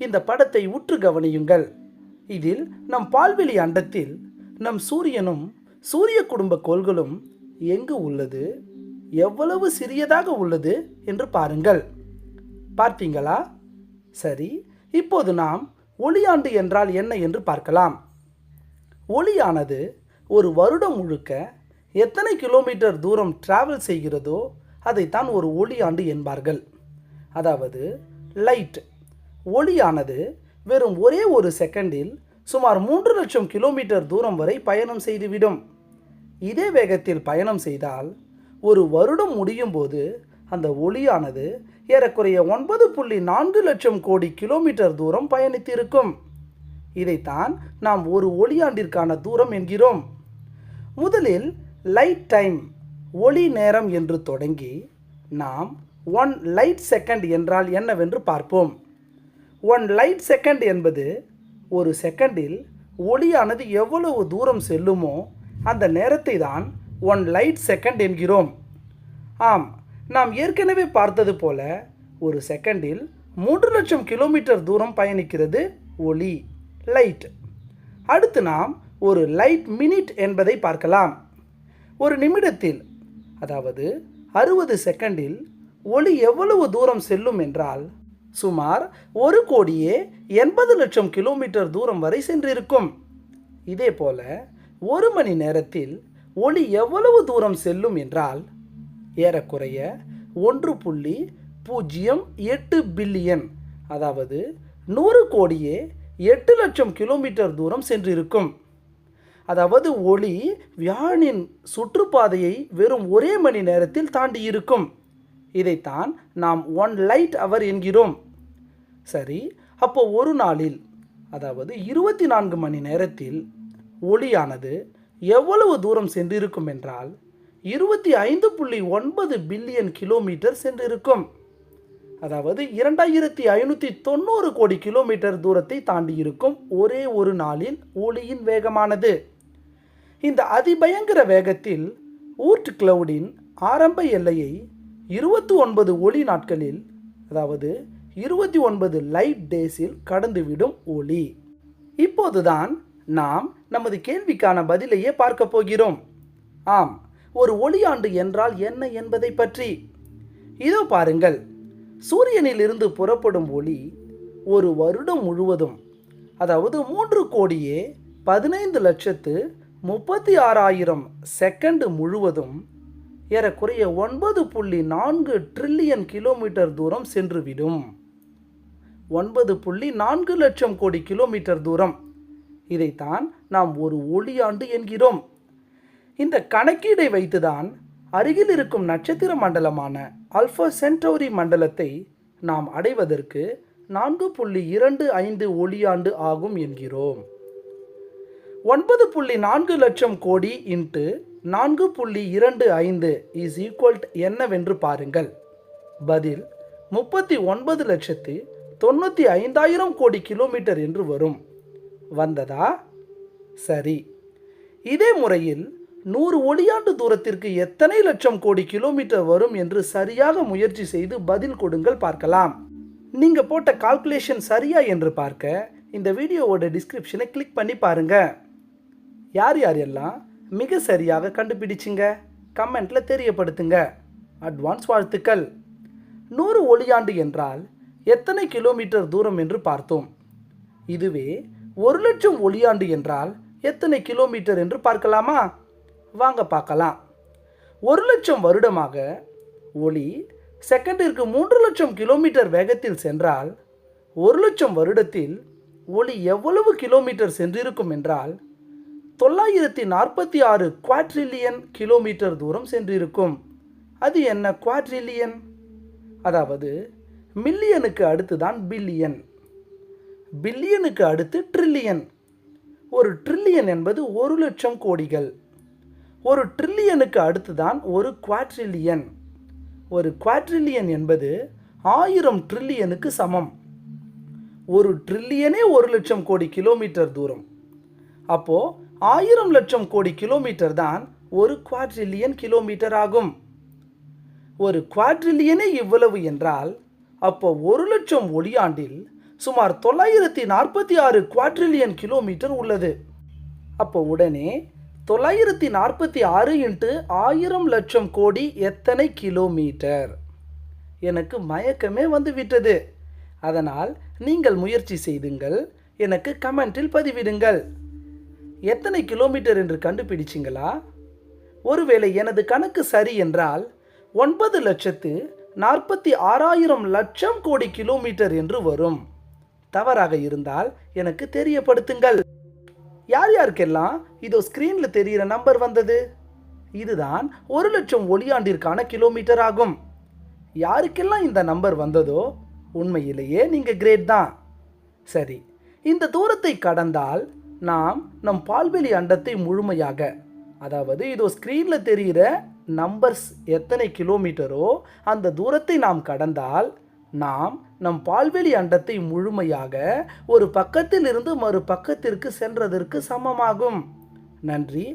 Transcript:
இந்த படத்தை உற்று கவனியுங்கள். இதில் நம் பால்வெளி அண்டத்தில் நம் சூரியனும் சூரிய குடும்ப கோள்களும் எங்கு உள்ளது? எவ்வளவு சிறியதாக உள்ளது என்று பாருங்கள். பார்த்தீங்களா சரி இப்போது நாம் ஒளியாண்டு என்றால் என்ன என்று பார்க்கலாம். ஒளியானது ஒரு வருடம் முழுக்க எத்தனை கிலோமீட்டர் தூரம் டிராவல் செய்கிறதோ அதைத்தான் ஒரு ஒளியாண்டு என்பார்கள். அதாவது லைட் ஒளியானது வெறும் ஒரே ஒரு செகண்டில் சுமார் மூன்று லட்சம் கிலோமீட்டர் தூரம் வரை பயணம் செய்துவிடும். இதே வேகத்தில் பயணம் செய்தால் ஒரு வருடம் முடியும் போது அந்த ஒளியானது ஏறக்குறைய ஒன்பது புள்ளி நான்கு லட்சம் கோடி கிலோமீட்டர் தூரம் பயணித்திருக்கும். இதைத்தான் நாம் ஒரு ஒளியாண்டிற்கான தூரம் என்கிறோம். முதலில் லைட் டைம் ஒளி நேரம் என்று தொடங்கி நாம் ஒன் லைட் செகண்ட் என்றால் என்னவென்று பார்ப்போம். ஒன் லைட் செகண்ட் என்பது ஒரு செகண்டில் ஒளியானது எவ்வளவு தூரம் செல்லுமோ அந்த நேரத்தை தான் ஒன் லைட் செகண்ட் என்கிறோம். ஆம் நாம் ஏற்கனவே பார்த்தது போல ஒரு செகண்டில் மூன்று லட்சம் கிலோமீட்டர் தூரம் பயணிக்கிறது ஒளி லைட் அடுத்து நாம் ஒரு லைட் மினிட் என்பதை பார்க்கலாம். ஒரு நிமிடத்தில் அதாவது அறுபது செகண்டில் ஒளி எவ்வளவு தூரம் செல்லும் என்றால் சுமார் ஒரு கோடியே எண்பது லட்சம் கிலோமீட்டர் தூரம் வரை சென்றிருக்கும். இதே போல ஒரு மணி நேரத்தில் ஒளி எவ்வளவு தூரம் செல்லும் என்றால் ஏறக்குறைய ஒன்று புள்ளி பூஜ்ஜியம் எட்டு பில்லியன் அதாவது நூறு கோடியே எட்டு லட்சம் கிலோமீட்டர் தூரம் சென்றிருக்கும். அதாவது ஒளி வியாழனின் சுற்றுப்பாதையை வெறும் ஒரே மணி நேரத்தில் தாண்டி இருக்கும் இதைத்தான் நாம் ஒன் லைட் அவர் என்கிறோம். சரி அப்போ ஒரு நாளில் அதாவது இருபத்தி நான்கு மணி நேரத்தில் ஒளியானது எவ்வளவு தூரம் சென்றிருக்கும் என்றால் இருபத்தி ஐந்து புள்ளி ஒன்பது பில்லியன் கிலோமீட்டர் சென்றிருக்கும். அதாவது இரண்டாயிரத்தி ஐநூற்றி தொண்ணூறு கோடி கிலோமீட்டர் தூரத்தை தாண்டி இருக்கும் ஒரே ஒரு நாளில் ஒளியின் வேகமானது. இந்த அதிபயங்கர வேகத்தில் ஊர்ட் கிளவுடின் ஆரம்ப எல்லையை இருபத்தி ஒன்பது ஒளி நாட்களில் அதாவது இருபத்தி ஒன்பது லைட் டேஸில் கடந்துவிடும் ஒளி. இப்போதுதான் நாம் நமது கேள்விக்கான பதிலையே பார்க்க போகிறோம். ஆம் ஒரு ஒளியாண்டு என்றால் என்ன என்பதை பற்றி. இதோ பாருங்கள் சூரியனில் இருந்து புறப்படும் ஒளி ஒரு வருடம் முழுவதும் அதாவது மூன்று கோடியே பதினைந்து லட்சத்து முப்பத்தி ஆறாயிரம் செகண்டு முழுவதும் ஏறக்குறைய ஒன்பது புள்ளி நான்கு ட்ரில்லியன் கிலோமீட்டர் தூரம் சென்றுவிடும். ஒன்பது புள்ளி நான்கு லட்சம் கோடி கிலோமீட்டர் தூரம். இதைத்தான் நாம் ஒரு ஒளியாண்டு என்கிறோம். இந்த கணக்கீடை வைத்துதான் அருகில் இருக்கும் நட்சத்திர மண்டலமான அல்ஃபா சென்டோரி மண்டலத்தை நாம் அடைவதற்கு நான்கு புள்ளி இரண்டு ஐந்து ஒளியாண்டு ஆகும் என்கிறோம். ஒன்பது புள்ளி நான்கு லட்சம் கோடி இன்ட்டு நான்கு புள்ளி இரண்டு ஐந்து இஸ் ஈக்குவல் என்னவென்று பாருங்கள். பதில் முப்பத்தி ஒன்பது லட்சத்து தொண்ணூற்றி ஐந்தாயிரம் கோடி கிலோமீட்டர் என்று வரும். வந்ததா? சரி. இதே முறையில் நூறு ஒளியாண்டு தூரத்திற்கு எத்தனை லட்சம் கோடி கிலோமீட்டர் வரும் என்று சரியாக முயற்சி செய்து பதில் கொடுங்கள் பார்க்கலாம். நீங்கள் போட்ட கால்குலேஷன் சரியா என்று பார்க்க இந்த வீடியோவோட டிஸ்கிரிப்ஷனை கிளிக் பண்ணி பாருங்க. யார் யார் எல்லாம் மிக சரியாக கண்டுபிடிச்சிங்க? கமெண்ட்ல தெரியப்படுத்துங்க. அட்வான்ஸ் வாழ்த்துக்கள். நூறு ஒளியாண்டு என்றால் எத்தனை கிலோமீட்டர் தூரம் என்று பார்த்தோம். இதுவே ஒரு லட்சம் ஒளியாண்டு என்றால் எத்தனை கிலோமீட்டர் என்று பார்க்கலாமா? வாங்க பார்க்கலாம். ஒரு லட்சம் வருடமாக ஒளி செகண்டிற்கு மூன்று லட்சம் கிலோமீட்டர் வேகத்தில் சென்றால் ஒரு லட்சம் வருடத்தில் ஒளி எவ்வளவு கிலோமீட்டர் சென்றிருக்கும் என்றால் தொள்ளாயிரத்தி நாற்பத்தி ஆறு குவாட்ரில்லியன் கிலோமீட்டர் தூரம் சென்றிருக்கும். அது என்ன குவாட்ரில்லியன்? அதாவது மில்லியனுக்கு அடுத்து தான் பில்லியன். பில்லியனுக்கு அடுத்து ட்ரில்லியன். ஒரு ட்ரில்லியன் என்பது ஒரு லட்சம் கோடிகள். ஒரு ட்ரில்லியனுக்கு அடுத்து தான் ஒரு குவாட்ரில்லியன். ஒரு குவாட்ரில்லியன் என்பது ஆயிரம் ட்ரில்லியனுக்கு சமம். ஒரு ட்ரில்லியனே ஒரு லட்சம் கோடி கிலோமீட்டர் தூரம். அப்போது ஆயிரம் லட்சம் கோடி கிலோமீட்டர் தான் ஒரு குவாட்ரில்லியன் கிலோமீட்டர் ஆகும். ஒரு குவாட்ரில்லியனே இவ்வளவு என்றால் அப்போ ஒரு லட்சம் ஒளியாண்டில் சுமார் தொள்ளாயிரத்தி நாற்பத்தி ஆறு குவாட்ரில்லியன் கிலோமீட்டர் உள்ளது. அப்போ உடனே தொள்ளாயிரத்தி நாற்பத்தி ஆறு இன்ட்டு ஆயிரம் லட்சம் கோடி எத்தனை கிலோமீட்டர் எனக்கு மயக்கமே வந்து விட்டது அதனால் நீங்கள் முயற்சி செய்துங்கள். எனக்கு கமெண்ட்டில் பதிவிடுங்கள். எத்தனை கிலோமீட்டர் என்று கண்டுபிடிச்சிங்களா? ஒருவேளை எனது கணக்கு சரி என்றால் ஒன்பது லட்சத்து நாற்பத்தி ஆறாயிரம் லட்சம் கோடி கிலோமீட்டர் என்று வரும். தவறாக இருந்தால் எனக்கு தெரியப்படுத்துங்கள். யார் யாருக்கெல்லாம் இதோ ஸ்க்ரீனில் தெரிகிற நம்பர் வந்தது? இதுதான் ஒரு லட்சம் ஒளியாண்டிற்கான கிலோமீட்டர் ஆகும். யாருக்கெல்லாம் இந்த நம்பர் வந்ததோ உண்மையிலேயே நீங்கள் கிரேட் தான். சரி இந்த தூரத்தை கடந்தால் நாம் நம் பால்வெளி அண்டத்தை முழுமையாக அதாவது இதோ ஸ்க்ரீனில் தெரிகிற நம்பர்ஸ் எத்தனை கிலோமீட்டரோ அந்த தூரத்தை நாம் கடந்தால் நாம் நம் பால்வெளி அண்டத்தை முழுமையாக ஒரு பக்கத்தில் இருந்து மறு பக்கத்திற்கு சென்றதற்கு சமமாகும். நன்றி.